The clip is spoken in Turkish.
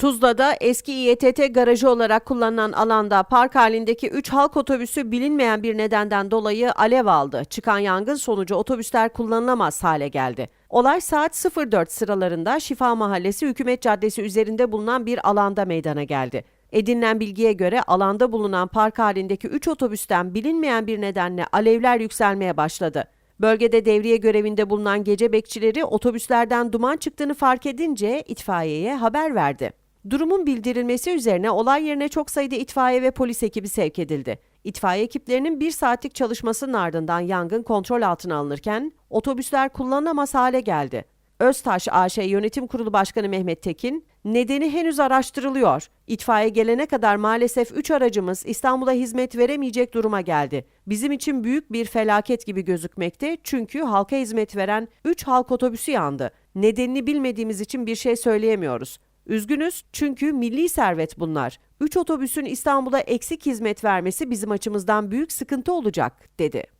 Tuzla'da eski İETT garajı olarak kullanılan alanda park halindeki 3 halk otobüsü bilinmeyen bir nedenden dolayı alev aldı. Çıkan yangın sonucu otobüsler kullanılamaz hale geldi. Olay saat 04 sıralarında Şifa Mahallesi Hükümet Caddesi üzerinde bulunan bir alanda meydana geldi. Edinilen bilgiye göre alanda bulunan park halindeki 3 otobüsten bilinmeyen bir nedenle alevler yükselmeye başladı. Bölgede devriye görevinde bulunan gece bekçileri otobüslerden duman çıktığını fark edince itfaiyeye haber verdi. Durumun bildirilmesi üzerine olay yerine çok sayıda itfaiye ve polis ekibi sevk edildi. İtfaiye ekiplerinin bir saatlik çalışmasının ardından yangın kontrol altına alınırken otobüsler kullanılamaz hale geldi. Öztaş AŞ Yönetim Kurulu Başkanı Mehmet Tekin, nedeni henüz araştırılıyor. İtfaiye gelene kadar maalesef 3 aracımız İstanbul'a hizmet veremeyecek duruma geldi. Bizim için büyük bir felaket gibi gözükmekte çünkü halka hizmet veren 3 halk otobüsü yandı. Nedenini bilmediğimiz için bir şey söyleyemiyoruz. Üzgünüz çünkü milli servet bunlar. 3 otobüsün İstanbul'a eksik hizmet vermesi bizim açımızdan büyük sıkıntı olacak, dedi.